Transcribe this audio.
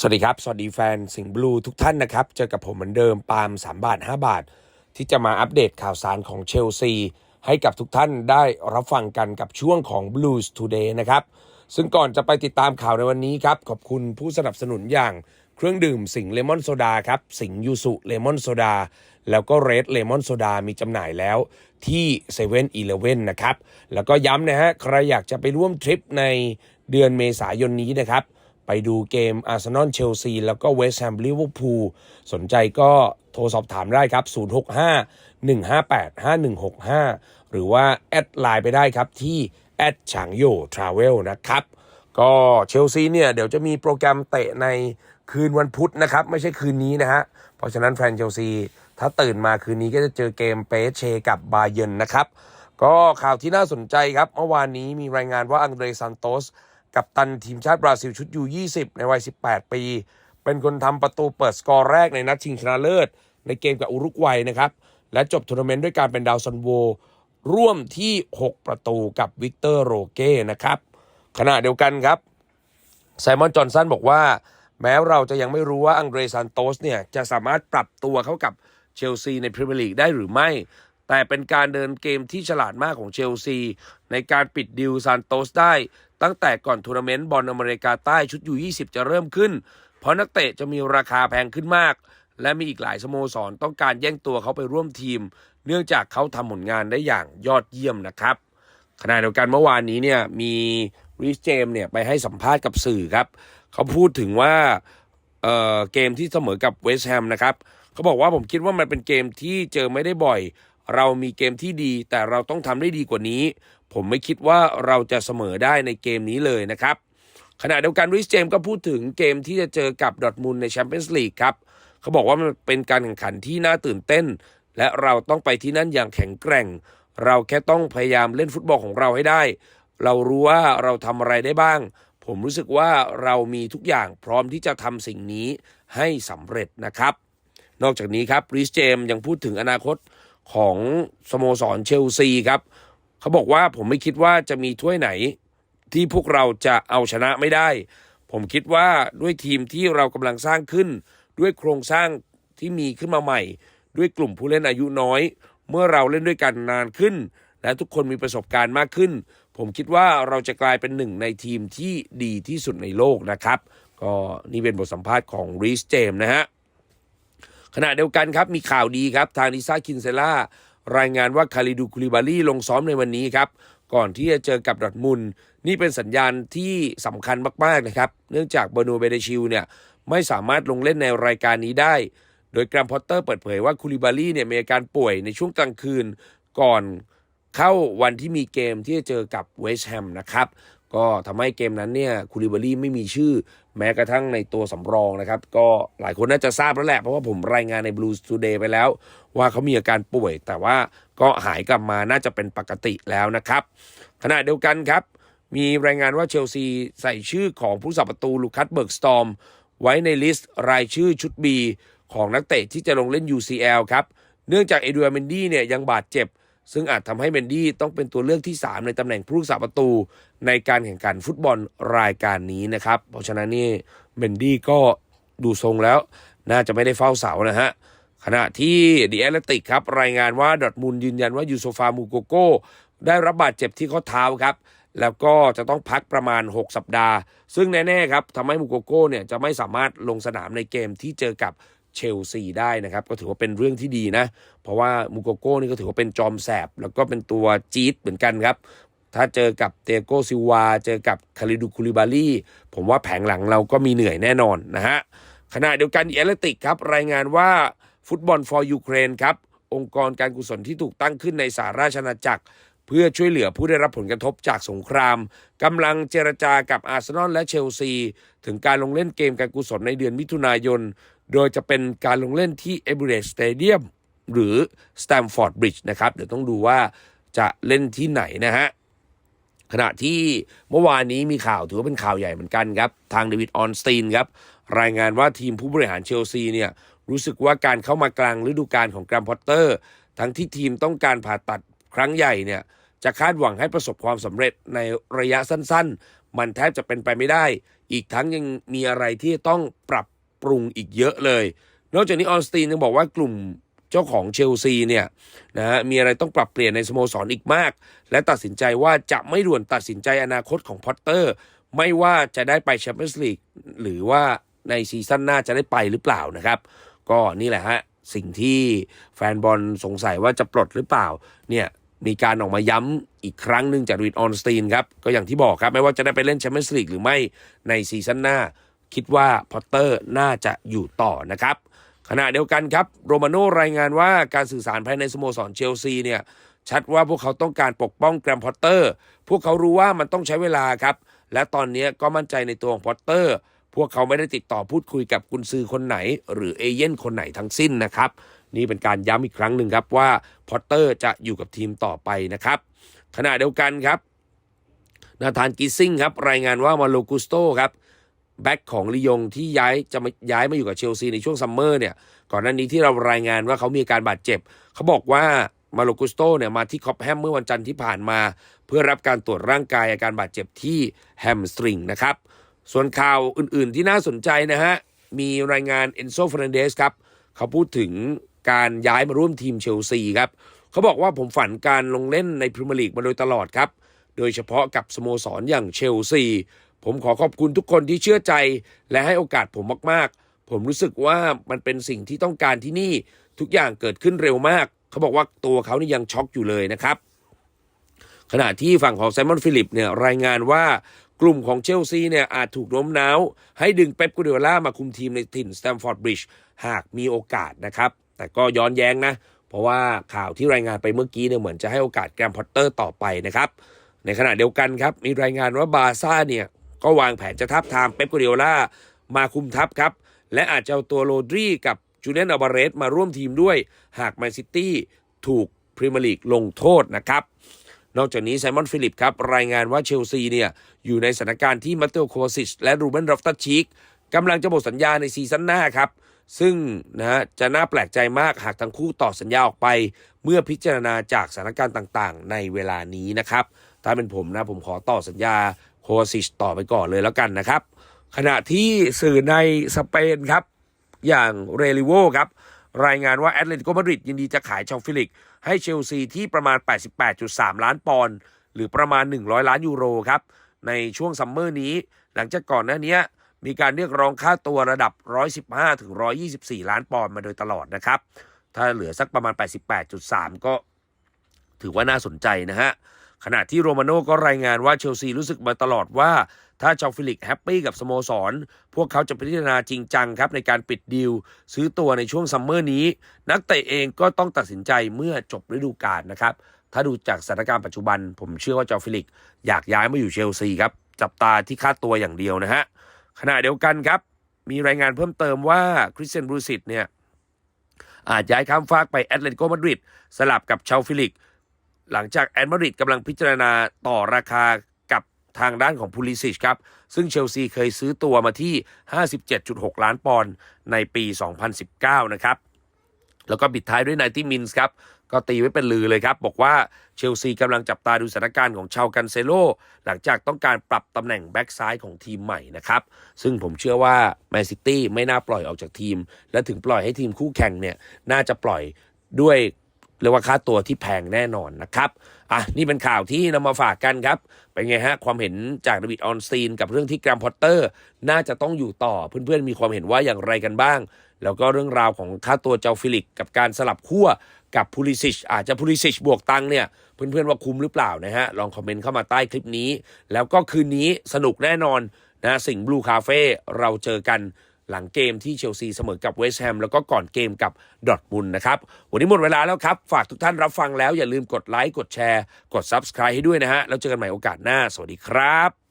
สวัสดีครับ สวัสดีแฟนสิงห์บลูทุกท่านนะครับ เจอกับผมเหมือนเดิมปาล์ม3 บาท 5 บาท ที่จะมาอัปเดตข่าวสารของเชลซี ให้กับทุกท่านได้รับฟังกันกับช่วงของ Blues Today นะครับ ซึ่งก่อนจะไปติดตามข่าวในวันนี้ครับ ขอบคุณผู้สนับสนุนอย่างเครื่องดื่มสิงห์เลมอนโซดาครับ สิงห์ยูสุเลมอนโซดาแล้วก็เรดเลมอนโซดามีจำหน่ายแล้วที่7 e เ e ่ e อนะครับ แล้วก็ย้ำนะฮะใครอยากจะไปร่วมทริปในเดือนเมษายนนี้นะครับ ไปดูเกมอาร์เซนอลเชลซีแล้วก็เวสต์แฮมลิเวอร์พูลสนใจก็โทรสอบถามได้ครับ 065 158 5165 หรือว่า แอดไลน์ไปได้ครับที่แอดฉางโยทราเวลนะครับ ก็เชลซีเนี่ย เดี๋ยวจะมีโปรแกรมเตะในคืนวันพุธนะครับ ไม่ใช่คืนนี้นะฮะ เพราะฉะนั้นแฟนเชลซี ถ้าตื่นมาคืนนี้ก็จะเจอเกมเปเชกับบาเยนนะครับ ก็ข่าวที่น่าสนใจครับ เมื่อวานนี้มีรายงานว่าอังเดรซันโตส กับตันทีมชาติบราซิลชุดยู20 ในวัย 18 ปี เป็นคนทำประตูเปิดสกอร์แรกในนัดชิงชนะเลิศ ในเกมกับอุรุกวัยนะครับ และจบทัวร์นาเมนต์ด้วยการเป็นดาวซันโว ร่วมที่ 6 ประตูกับวิกเตอร์โรเก้นะครับขณะเดียวกันครับไซมอนจอห์นสันบอกว่า แม้เราจะยังไม่รู้ว่าอังเดรซันโตสเนี่ยจะสามารถปรับตัวเข้ากับเชลซีในพรีเมียร์ลีกได้หรือไม่แต่เป็นการเดินเกมที่ฉลาดมากของเชลซี ในการปิดดิวซานโตสได้ ตั้งแต่ก่อนทัวร์นาเมนต์บอลอเมริกาใต้ชุดยู20 จะเริ่มขึ้น เพราะนักเตะจะมีราคาแพงขึ้นมาก และมีอีกหลายสโมสรต้องการแย่งตัวเขาไปร่วมทีม เนื่องจากเขาทำผลงานได้อย่างยอดเยี่ยมนะครับขณะเดียวกันเมื่อวานนี้เนี่ยมีริสเจมเนี่ยไปให้สัมภาษณ์กับสื่อครับ เขาพูดถึงว่าเออเกมที่เสมอกับเวสต์แฮมนะครับ เขาบอกว่าผมคิดว่ามันเป็นเกมที่เจอไม่ได้บ่อย เรามีเกมที่ดี แต่เราต้องทำได้ดีกว่านี้ ผมไม่คิดว่าเราจะเสมอได้ในเกมนี้เลยนะครับ ขณะเดียวกันริสเจมก็พูดถึงเกมที่จะเจอกับดอทมุนในแชมเปี้ยนส์ลีกครับ เขาบอกว่ามันเป็นการแข่งขันที่น่าตื่นเต้น และเราต้องไปที่นั่นอย่างแข็งแกร่ง เราแค่ต้องพยายามเล่นฟุตบอลของเราให้ได้ เรารู้ว่าเราทำอะไรได้บ้าง ผมรู้สึกว่าเรามีทุกอย่างพร้อมที่จะทำสิ่งนี้ให้สำเร็จนะครับ นอกจากนี้ครับริสเจมยังพูดถึงอนาคตของสโมสรเชลซีครับ เขาบอกว่าผมไม่คิดว่าจะมีถ้วยไหน ที่พวกเราจะเอาชนะไม่ได้ ผมคิดว่าด้วยทีมที่เรากำลังสร้างขึ้น ด้วยโครงสร้างที่มีขึ้นมาใหม่ ด้วยกลุ่มผู้เล่นอายุน้อย เมื่อเราเล่นด้วยกันนานขึ้น และทุกคนมีประสบการณ์มากขึ้น ผมคิดว่าเราจะกลายเป็นหนึ่งในทีมที่ดีที่สุดในโลกนะครับ ก็นี่เป็นบทสัมภาษณ์ของรีสเจมนะฮะขณะเดียวกันครับมีข่าวดีครับทางนิซ่าคินเซล่า รายงานว่าคาริดูคูลิบาลีลงซ้อมในวันนี้ครับ ก่อนที่จะเจอกับดอทมุนนี่เป็นสัญญาณที่สำคัญมาก ๆ นะครับ เนื่องจากเบอร์นูเบเดชิลเนี่ยไม่สามารถลงเล่นในรายการนี้ได้ โดยแกรมพอตเตอร์เปิดเผยว่าคูลิบาลีเนี่ยมีอาการป่วยในช่วงกลางคืนก่อนเข้าวันที่มีเกมที่จะเจอกับเวสต์แฮมนะครับ ก็ทำให้เกมนั้นเนี่ยคูลิบาลีไม่มีชื่อ แม้กระทั่งในตัวสำรองนะครับ ก็หลายคนน่าจะทราบแล้วแหละ เพราะว่าผมรายงานใน Blue Today ไปแล้ว ว่าเขามีอาการป่วย แต่ว่าก็หายกลับมาน่าจะเป็นปกติแล้วนะครับ ขณะเดียวกันครับ มีรายงานว่าเชลซีใส่ชื่อของผู้สับประตูลูคัสเบิร์กสตอมไว้ในลิสต์รายชื่อชุด B ของนักเตะที่จะลงเล่น UCL ครับ เนื่องจากเอดูอาเมนดี้เนี่ยยังบาดเจ็บ ซึ่งอาจทำให้เมนดี้ต้องเป็นตัวเลือกที่ 3 ในตำแหน่งผู้รักษาประตู ในการแข่งขันฟุตบอลรายการนี้นะครับ เพราะฉะนั้นนี่เมนดี้ก็ดูทรงแล้ว น่าจะไม่ได้เฝ้าเสานะฮะขณะที่ดีแอตเลติกครับรายงานว่าดอทมุนด์ยืนยันว่ายูโซฟามูโกโก้ได้รับบาดเจ็บที่ข้อเท้าครับ แล้วก็จะต้องพักประมาณ 6 สัปดาห์ ซึ่งแน่ ๆ ครับทำให้มูโกโก้เนี่ยจะไม่สามารถลงสนามในเกมที่เจอกับ เชลซีได้นะครับ ก็ถือว่าเป็นเรื่องที่ดีนะ เพราะว่ามูโกโก้นี่ก็ถือว่าเป็นจอมแสบ แล้วก็เป็นตัวจี๊ดเหมือนกันครับ ถ้าเจอกับเตโกซิวา เจอกับคาริดูคูลิบาลีผมว่าแผงหลังเราก็มีเหนื่อยแน่นอนนะฮะขณะเดียวกันเอเลติกครับ รายงานว่าฟุตบอล for Ukraine ครับ องค์กรการกุศลที่ถูกตั้งขึ้นในสหราชอาณาจักร เพื่อช่วยเหลือผู้ได้รับผลกระทบจากสงครามกำลังเจรจากับอาร์เซนอลและเชลซี ถึงการลงเล่นเกมการกุศลในเดือนมิถุนายน โดยจะเป็นการลงเล่นที่เอเบรสสเตเดียมหรือสแตมฟอร์ดบริดจ์นะครับ เดี๋ยวต้องดูว่าจะเล่นที่ไหนนะฮะ ขณะที่เมื่อวานนี้มีข่าวถือว่าเป็นข่าวใหญ่เหมือนกันครับ ทางเดวิดออนสตีนครับ รายงานว่าทีมผู้บริหารเชลซีเนี่ยรู้สึกว่าการเข้ามากลางฤดูกาลของแกรมพอตเตอร์ทั้งที่ทีมต้องการผ่าตัดครั้งใหญ่เนี่ยจะคาดหวังให้ประสบความสำเร็จในระยะสั้น ๆ มันแทบจะเป็นไปไม่ได้ อีกทั้งยังมีอะไรที่ต้องปรับ ปรุงอีกเยอะเลย นอกจากนี้ออสตีนยังบอกว่ากลุ่มเจ้าของเชลซีเนี่ยนะฮะมีอะไรต้องปรับเปลี่ยนในสโมสรอีกมาก และตัดสินใจว่าจะไม่ด่วนตัดสินใจอนาคตของพอตเตอร์ ไม่ว่าจะได้ไปแชมเปี้ยนส์ลีกหรือว่าในซีซั่นหน้าจะได้ไปหรือเปล่านะครับ ก็นี่แหละฮะสิ่งที่แฟนบอลสงสัยว่าจะปลดหรือเปล่าเนี่ยมีการออกมาย้ำอีกครั้งหนึ่งจากวิดออนสตีนครับ ก็อย่างที่บอกครับ ไม่ว่าจะได้ไปเล่นแชมเปี้ยนส์ลีกหรือไม่ในซีซั่นหน้า คิดว่าพอตเตอร์น่าจะอยู่ต่อนะครับ ขณะเดียวกันครับโรมาโน่รายงานว่าการสื่อสารภายในสโมสรเชลซีเนี่ยชัดว่าพวกเขาต้องการปกป้องแกรมพอตเตอร์ พวกเขารู้ว่ามันต้องใช้เวลาครับ และตอนนี้ก็มั่นใจในตัวของพอตเตอร์ พวกเขาไม่ได้ติดต่อพูดคุยกับกุนซือคนไหน หรือเอเย่นคนไหนทั้งสิ้นนะครับ นี่เป็นการย้ำอีกครั้งหนึ่งครับว่าพอตเตอร์จะอยู่กับทีมต่อไปนะครับ ขณะเดียวกันครับ นาธานกิซิงครับรายงานว่ามาโลกุสโตครับ แบ็กของลียงที่ย้ายจะมาย้ายมาอยู่กับเชลซีในช่วงซัมเมอร์เนี่ยก่อนหน้านี้ที่เรารายงานว่าเขามีการบาดเจ็บ เขาบอกว่ามาโลกุสโตเนี่ยมาที่คอปแฮมเมื่อวันจันทร์ที่ผ่านมา เพื่อรับการตรวจร่างกายอาการบาดเจ็บที่แฮมสตริงนะครับ ส่วนข่าวอื่นๆที่น่าสนใจนะฮะ มีรายงานเอนโซฟ r รนเดสครับ เขาพูดถึงการย้ายมาร่วมทีมเชลซีครับ เขาบอกว่าผมฝันการลงเล่นในพรีเมียร์ลีกมาโดยตลอดครับ โดยเฉพาะกับสโมสรอย่างเชลซี ผมขอขอบคุณทุกคนที่เชื่อใจ และให้โอกาสผมมากๆ ผมรู้สึกว่ามันเป็นสิ่งที่ต้องการที่นี่ทุกอย่างเกิดขึ้นเร็วมาก เขาบอกว่าตัวเขานี่ยังช็อกอยู่เลยนะครับ ขณะที่ฝั่งของไซมอนฟิลิปเนี่ยรายงานว่ากลุ่มของเชลซีเนี่ยอาจถูกโน้มน้าว ให้ดึงเป๊ปกูเดล่ามาคุมทีมในถิ่นสแตมฟอร์ดบริดจ์หากมีโอกาสนะครับ แต่ก็ย้อนแย้งนะ เพราะว่าข่าวที่รายงานไปเมื่อกี้เนี่ยเหมือนจะให้โอกาสแกรมพอตเตอร์ต่อไปนะครับ ในขณะเดียวกันครับ มีรายงานว่าบาร์ซ่าเนี่ย ก็วางแผนจะทับทามเป๊ปกูเดล่ามาคุมทัพครับ และอาจจะเอาตัวโรดรีกับจูเลียนอัลบาเรสมาร่วมทีมด้วย หากแมนซิตี้ถูกพรีเมียร์ลีกลงโทษนะครับ นอกจากนี้ไซมอนฟิลิปครับ รายงานว่าเชลซีเนี่ยอยู่ในสถานการณ์ที่มาเตโอโควาซิชและรูเบนรอฟตัชชิกกำลังจะหมดสัญญาในซีซั่นหน้าครับ ซึ่งนะฮะจะน่าแปลกใจมากหากทั้งคู่ต่อสัญญาออกไป เมื่อพิจารณาจากสถานการณ์ต่างๆ ในเวลานี้นะครับ ถ้าเป็นผมนะผมขอต่อสัญญา โควาซิชต่อไปก่อนเลยแล้วกันนะครับ ขณะที่สื่อในสเปนครับ อย่างเรลิโวครับ รายงานว่าแอตเลติโกมาดริดยินดีจะขายชาวฟิลิก ให้เชลซีที่ประมาณ 88.3 ล้านปอนด์หรือประมาณ 100 ล้านยูโรครับ ในช่วงซัมเมอร์นี้ หลังจากก่อนหน้านี้มีการเรียกร้องค่าตัวระดับ 115 ถึง 124 ล้านปอนด์มาโดยตลอดนะครับ ถ้าเหลือสักประมาณ 88.3 ก็ถือว่าน่าสนใจนะฮะ ขณะที่โรมาโน่ก็รายงานว่าเชลซีรู้สึกมาตลอดว่า ถ้าชาวฟิลิกแฮปปี้กับสโมสร พวกเขาจะพิจารณาจริงจังครับในการปิดดีลซื้อตัวในช่วงซัมเมอร์นี้ นักเตะเองก็ต้องตัดสินใจเมื่อจบฤดูกาลนะครับ ถ้าดูจากสถานการณ์ปัจจุบัน ผมเชื่อว่าจาวฟิลิกอยากย้ายมาอยู่เชลซีครับจับตาที่ค่าตัวอย่างเดียวนะฮะขณะเดียวกันครับ มีรายงานเพิ่มเติมว่าคริสเตียนบรูซิตเนี่ยอาจย้ายข้ามฟากไปแอตเลติโกมาดริดสลับกับชาฟิลิก หลังจากแอตมาริดกำลังพิจารณาต่อราคากับทางด้านของพูลิซิชครับ ซึ่งเชลซีเคยซื้อตัวมาที่ 57.6 ล้านปอนด์ในปี 2019 นะครับ แล้วก็ปิดท้ายด้วยไนตี้มินส์ครับ ก็ตีไว้เป็นลือเลยครับ บอกว่าเชลซีกำลังจับตาดูสถานการณ์ของชาวกันเซโล หลังจากต้องการปรับตำแหน่งแบ็กซ้ายของทีมใหม่นะครับ ซึ่งผมเชื่อว่าแมนซิตี้ไม่น่าปล่อยออกจากทีม และถึงปล่อยให้ทีมคู่แข่งเนี่ยน่าจะปล่อยด้วย เรียกว่าค่าตัวที่แพงแน่นอนนะครับอะนี่เป็นข่าวที่นำมาฝากกันครับ เป็นไงฮะ ความเห็นจากดวิดออนสตีนกับเรื่องที่แกรมพอตเตอร์ น่าจะต้องอยู่ต่อเพื่อนๆ มีความเห็นว่าอย่างไรกันบ้าง แล้วก็เรื่องราวของค่าตัวเจ้าฟิลิก กับการสลับขั้วกับพูลิซิชอาจจะพูลิซิชบวกตังเนี่ย เพื่อนๆว่าคุ้มหรือเปล่านะฮะ ลองคอมเมนต์เข้ามาใต้คลิปนี้ แล้วก็คืนนี้สนุกแน่นอนนะสิงห์บลูคาเฟ่เราเจอกัน หลังเกมที่เชลซีเสมอกับเวสต์แฮมแล้วก็ก่อนเกมกับดอร์ทมุนนะครับ วันนี้หมดเวลาแล้วครับ ฝากทุกท่านรับฟังแล้วอย่าลืมกดไลค์กดแชร์ กด Subscribe ให้ด้วยนะฮะ แล้วเจอกันใหม่โอกาสหน้า สวัสดีครับ